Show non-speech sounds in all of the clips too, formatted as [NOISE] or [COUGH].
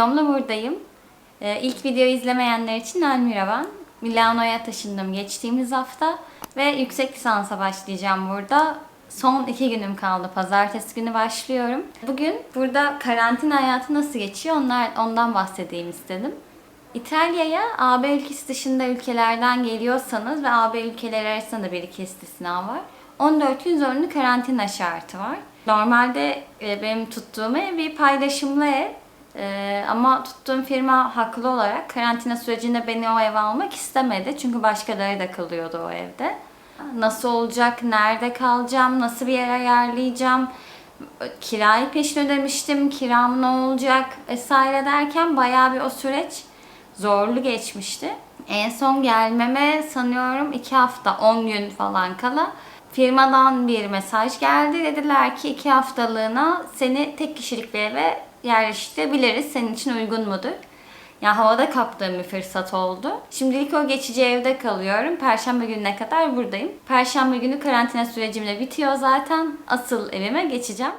Videomla buradayım. Ee, ilk videoyu izlemeyenler için Elmira ben. Milano'ya taşındım geçtiğimiz hafta ve yüksek lisansa başlayacağım burada. Son iki günüm kaldı. Pazartesi günü başlıyorum. Bugün burada karantina hayatı nasıl geçiyor onlar, ondan bahsedeyim istedim. İtalya'ya AB ülkesi dışında ülkelerden geliyorsanız ve AB ülkeleri arasında da bir iki istisna var. 14 gün zorunlu karantina şartı var. Normalde e, benim tuttuğum ev bir paylaşımlı ev. E, ama tuttuğum firma haklı olarak karantina sürecinde beni o eve almak istemedi. Çünkü başkaları da kalıyordu o evde. Nasıl olacak, nerede kalacağım, nasıl bir yer ayarlayacağım, kirayı peşin ödemiştim, kiram ne olacak vesaire derken bayağı bir o süreç zorlu geçmişti. En son gelmeme sanıyorum 2 hafta 10 gün falan kala firmadan bir mesaj geldi. Dediler ki 2 haftalığına seni tek kişilik bir eve yerleştirebiliriz. Senin için uygun mudur? Ya havada kaptığım bir fırsat oldu. Şimdilik o geçici evde kalıyorum. Perşembe gününe kadar buradayım. Perşembe günü karantina sürecim de bitiyor zaten. Asıl evime geçeceğim.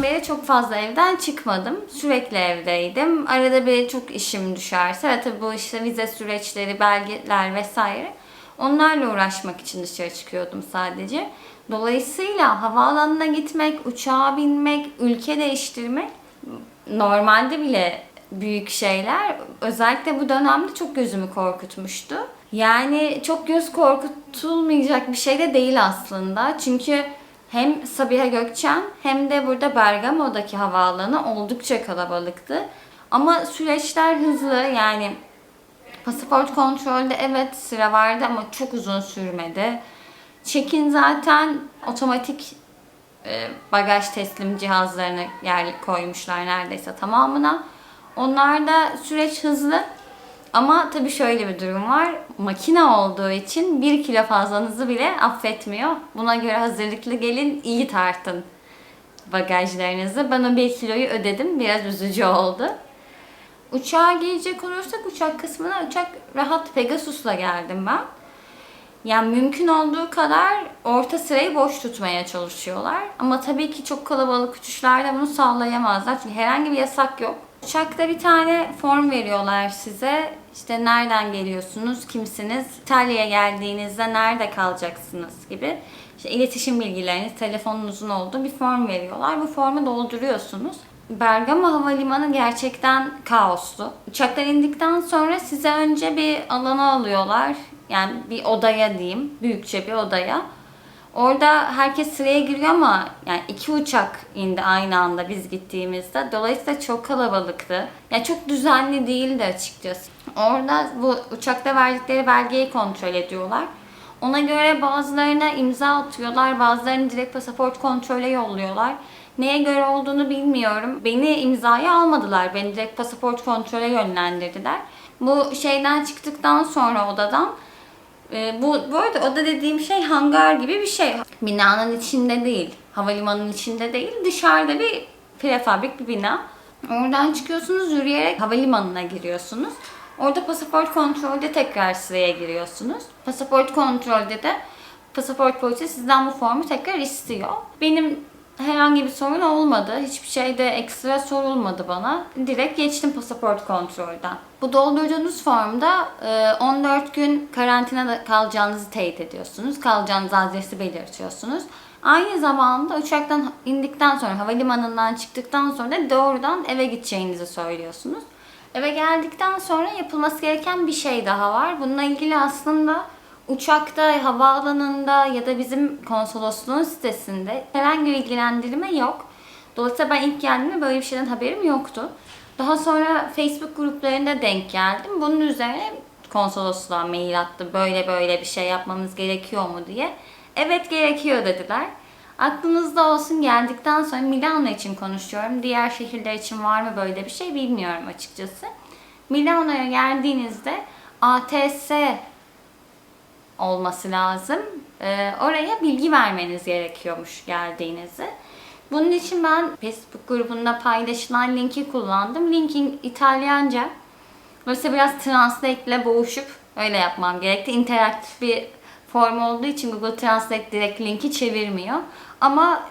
Mart'tan beri çok fazla evden çıkmadım. Sürekli evdeydim. Arada bir çok işim düşerse ve tabii bu işte vize süreçleri, belgeler vesaire onlarla uğraşmak için dışarı çıkıyordum sadece. Dolayısıyla havaalanına gitmek, uçağa binmek, ülke değiştirmek normalde bile büyük şeyler. Özellikle bu dönemde çok gözümü korkutmuştu. Yani çok göz korkutulmayacak bir şey de değil aslında. Çünkü hem Sabiha Gökçen hem de burada Bergamo'daki havaalanı oldukça kalabalıktı. Ama süreçler hızlı yani pasaport kontrolde evet sıra vardı ama çok uzun sürmedi. Check-in zaten otomatik e, bagaj teslim cihazlarını yer koymuşlar neredeyse tamamına. Onlarda süreç hızlı ama tabii şöyle bir durum var. Makine olduğu için bir kilo fazlanızı bile affetmiyor. Buna göre hazırlıklı gelin, iyi tartın bagajlarınızı. Ben o bir kiloyu ödedim. Biraz üzücü oldu. Uçağa gelecek olursak uçak kısmına uçak rahat Pegasus'la geldim ben. Yani mümkün olduğu kadar orta sırayı boş tutmaya çalışıyorlar. Ama tabii ki çok kalabalık uçuşlarda bunu sağlayamazlar. Çünkü herhangi bir yasak yok. Uçakta bir tane form veriyorlar size. İşte nereden geliyorsunuz, kimsiniz, İtalya'ya geldiğinizde nerede kalacaksınız gibi. İşte iletişim bilgileriniz, telefonunuzun olduğu bir form veriyorlar. Bu formu dolduruyorsunuz. Bergamo Havalimanı gerçekten kaoslu. Uçaktan indikten sonra size önce bir alana alıyorlar. Yani bir odaya diyeyim, büyükçe bir odaya. Orada herkes sıraya giriyor ama yani iki uçak indi aynı anda biz gittiğimizde. Dolayısıyla çok kalabalıktı. Yani çok düzenli değildi açıkçası. Orada bu uçakta verdikleri belgeyi kontrol ediyorlar. Ona göre bazılarına imza atıyorlar, bazılarını direkt pasaport kontrole yolluyorlar. Neye göre olduğunu bilmiyorum. Beni imzaya almadılar. Beni direkt pasaport kontrole yönlendirdiler. Bu şeyden çıktıktan sonra odadan e, bu, bu arada oda dediğim şey hangar gibi bir şey. Binanın içinde değil, havalimanının içinde değil, dışarıda bir prefabrik bir bina. Oradan çıkıyorsunuz, yürüyerek havalimanına giriyorsunuz. Orada pasaport kontrolde tekrar sıraya giriyorsunuz. Pasaport kontrolde de pasaport polisi sizden bu formu tekrar istiyor. Benim herhangi bir sorun olmadı. Hiçbir şey de ekstra sorulmadı bana. Direkt geçtim pasaport kontrolden. Bu doldurduğunuz formda e, 14 gün karantinada kalacağınızı teyit ediyorsunuz. Kalacağınız adresi belirtiyorsunuz. Aynı zamanda uçaktan indikten sonra, havalimanından çıktıktan sonra da doğrudan eve gideceğinizi söylüyorsunuz. Eve geldikten sonra yapılması gereken bir şey daha var. Bununla ilgili aslında uçakta, havaalanında ya da bizim konsolosluğun sitesinde herhangi bir ilgilendirme yok. Dolayısıyla ben ilk geldiğimde böyle bir şeyden haberim yoktu. Daha sonra Facebook gruplarında denk geldim. Bunun üzerine konsolosluğa mail attı. Böyle böyle bir şey yapmamız gerekiyor mu diye. Evet gerekiyor dediler. Aklınızda olsun geldikten sonra Milano için konuşuyorum. Diğer şehirler için var mı böyle bir şey bilmiyorum açıkçası. Milano'ya geldiğinizde ATS olması lazım. Ee, oraya bilgi vermeniz gerekiyormuş geldiğinizi. Bunun için ben Facebook grubunda paylaşılan linki kullandım. Linkin İtalyanca. Dolayısıyla biraz translate ile boğuşup öyle yapmam gerekti. İnteraktif bir form olduğu için Google Translate direkt linki çevirmiyor. Ama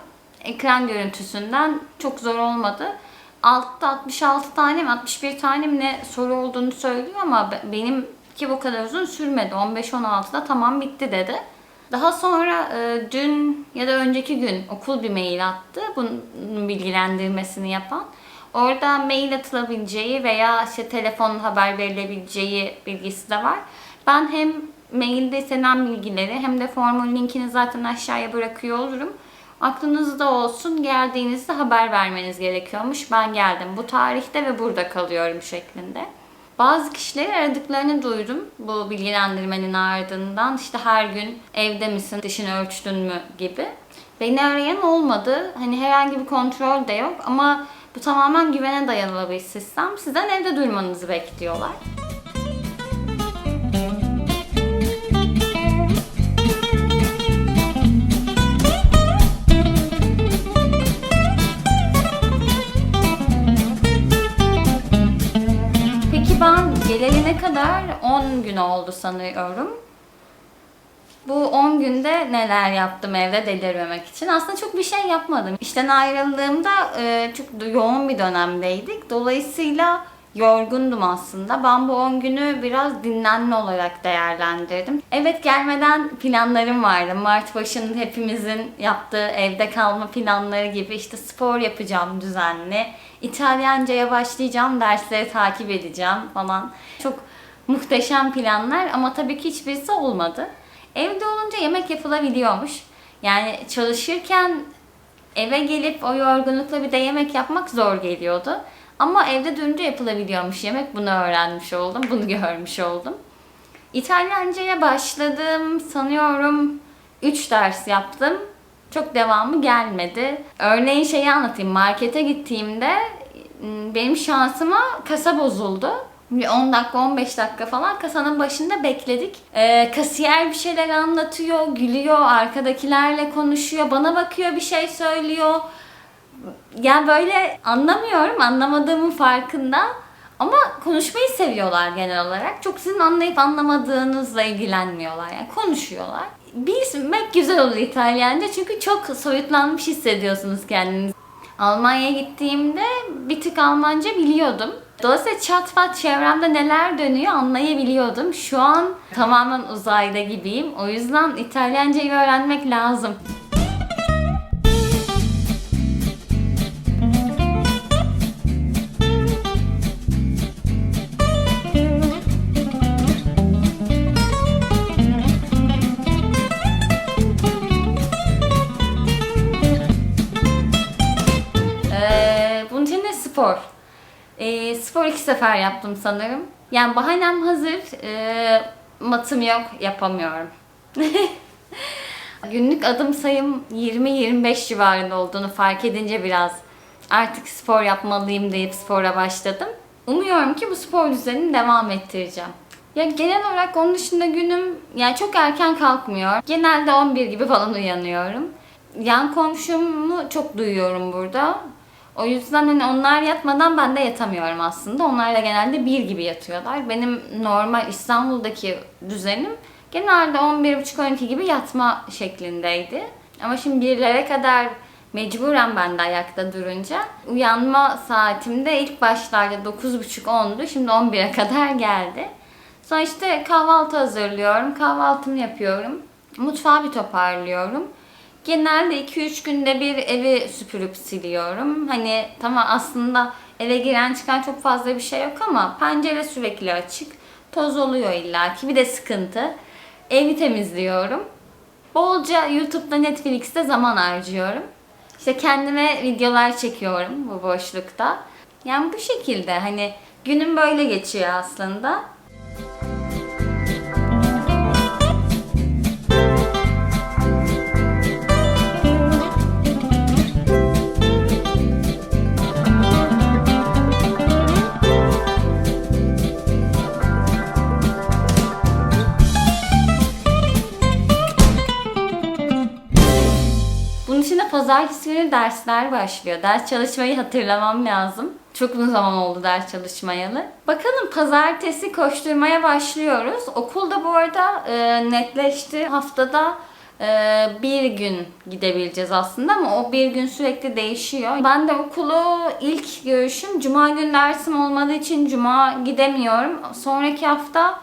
ekran görüntüsünden çok zor olmadı. Altta 66 tane mi 61 tane mi ne soru olduğunu söylüyor ama be- benimki bu kadar uzun sürmedi. 15-16'da tamam bitti dedi. Daha sonra e, dün ya da önceki gün okul bir mail attı. Bunun bilgilendirmesini yapan. Orada mail atılabileceği veya işte telefon haber verilebileceği bilgisi de var. Ben hem mailde istenen bilgileri hem de formun linkini zaten aşağıya bırakıyor olurum. Aklınızda olsun geldiğinizde haber vermeniz gerekiyormuş. Ben geldim bu tarihte ve burada kalıyorum şeklinde. Bazı kişileri aradıklarını duydum bu bilgilendirmenin ardından. İşte her gün evde misin, dişini ölçtün mü gibi. Beni arayan olmadı. Hani herhangi bir kontrol de yok ama bu tamamen güvene dayalı bir sistem. Sizden evde durmanızı bekliyorlar. Ne kadar? 10 gün oldu sanıyorum. Bu 10 günde neler yaptım evde delirmemek için? Aslında çok bir şey yapmadım. İşten ayrıldığımda çok yoğun bir dönemdeydik. Dolayısıyla yorgundum aslında. Ben bu 10 günü biraz dinlenme olarak değerlendirdim. Evet gelmeden planlarım vardı. Mart başında hepimizin yaptığı evde kalma planları gibi işte spor yapacağım düzenli. İtalyanca'ya başlayacağım, dersleri takip edeceğim falan. Çok muhteşem planlar ama tabii ki hiçbirisi olmadı. Evde olunca yemek yapılabiliyormuş. Yani çalışırken eve gelip o yorgunlukla bir de yemek yapmak zor geliyordu. Ama evde durunca yapılabiliyormuş yemek. Bunu öğrenmiş oldum. Bunu [LAUGHS] görmüş oldum. İtalyanca'ya başladım. Sanıyorum 3 ders yaptım. Çok devamı gelmedi. Örneğin şeyi anlatayım. Markete gittiğimde benim şansıma kasa bozuldu. Bir 10 dakika 15 dakika falan kasanın başında bekledik. Ee, kasiyer bir şeyler anlatıyor, gülüyor, arkadakilerle konuşuyor, bana bakıyor bir şey söylüyor. Yani böyle anlamıyorum, anlamadığımın farkında. Ama konuşmayı seviyorlar genel olarak. Çok sizin anlayıp anlamadığınızla ilgilenmiyorlar. Yani konuşuyorlar. Bilmek güzel oluyor İtalyanca çünkü çok soyutlanmış hissediyorsunuz kendinizi. Almanya'ya gittiğimde bir tık Almanca biliyordum. Dolayısıyla çat pat çevremde neler dönüyor anlayabiliyordum. Şu an tamamen uzayda gibiyim. O yüzden İtalyancayı öğrenmek lazım. Spor. Ee, spor iki sefer yaptım sanırım. Yani bahanem hazır. Ee, matım yok, yapamıyorum. [LAUGHS] Günlük adım sayım 20-25 civarında olduğunu fark edince biraz artık spor yapmalıyım deyip spora başladım. Umuyorum ki bu spor düzenini devam ettireceğim. Ya genel olarak onun dışında günüm yani çok erken kalkmıyor. Genelde 11 gibi falan uyanıyorum. Yan komşumu çok duyuyorum burada. O yüzden hani onlar yatmadan ben de yatamıyorum aslında. Onlar da genelde bir gibi yatıyorlar. Benim normal İstanbul'daki düzenim genelde 11.30-12 gibi yatma şeklindeydi. Ama şimdi birlere kadar mecburen ben de ayakta durunca uyanma saatimde ilk başlarda 9.30-10'du. Şimdi 11'e kadar geldi. Sonra işte kahvaltı hazırlıyorum. Kahvaltımı yapıyorum. Mutfağı bir toparlıyorum. Genelde 2-3 günde bir evi süpürüp siliyorum. Hani tamam aslında eve giren çıkan çok fazla bir şey yok ama pencere sürekli açık. Toz oluyor illaki. Bir de sıkıntı. Evi temizliyorum. Bolca YouTube'da Netflix'te zaman harcıyorum. İşte kendime videolar çekiyorum bu boşlukta. Yani bu şekilde hani günüm böyle geçiyor aslında. Pazartesi günü dersler başlıyor. Ders çalışmayı hatırlamam lazım. Çok uzun zaman oldu ders çalışmayalı. Bakalım pazartesi koşturmaya başlıyoruz. Okulda bu arada e, netleşti. Haftada e, bir gün gidebileceğiz aslında ama o bir gün sürekli değişiyor. Ben de okulu ilk görüşüm cuma günü dersim olmadığı için cuma gidemiyorum. Sonraki hafta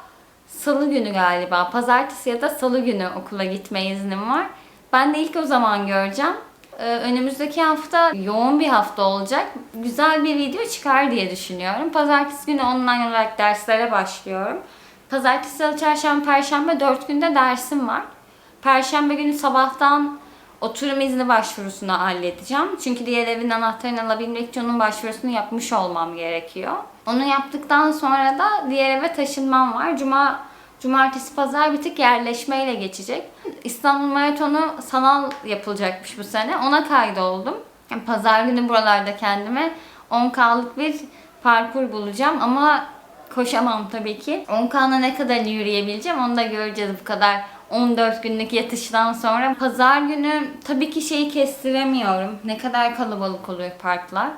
salı günü galiba. Pazartesi ya da salı günü okula gitme iznim var. Ben de ilk o zaman göreceğim. Ee, önümüzdeki hafta yoğun bir hafta olacak. Güzel bir video çıkar diye düşünüyorum. Pazartesi günü online olarak derslere başlıyorum. Pazartesi, salı, çarşamba, perşembe 4 günde dersim var. Perşembe günü sabahtan oturum izni başvurusunu halledeceğim. Çünkü diğer evin anahtarını alabilmek için onun başvurusunu yapmış olmam gerekiyor. Onu yaptıktan sonra da diğer eve taşınmam var. Cuma Cumartesi pazar bir tık yerleşmeyle geçecek. İstanbul Maratonu sanal yapılacakmış bu sene. Ona kaydoldum. Yani pazar günü buralarda kendime 10K'lık bir parkur bulacağım ama koşamam tabii ki. 10K'na ne kadar yürüyebileceğim onu da göreceğiz bu kadar 14 günlük yatıştan sonra. Pazar günü tabii ki şeyi kestiremiyorum. Ne kadar kalabalık oluyor parklar.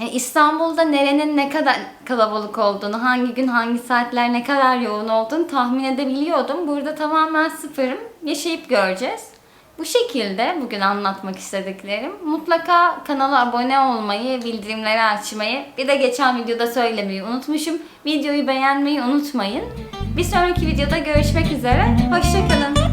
Yani İstanbul'da nerenin ne kadar kalabalık olduğunu, hangi gün hangi saatler ne kadar yoğun olduğunu tahmin edebiliyordum. Burada tamamen sıfırım. Yaşayıp göreceğiz. Bu şekilde bugün anlatmak istediklerim. Mutlaka kanala abone olmayı, bildirimleri açmayı, bir de geçen videoda söylemeyi unutmuşum. Videoyu beğenmeyi unutmayın. Bir sonraki videoda görüşmek üzere. Hoşçakalın.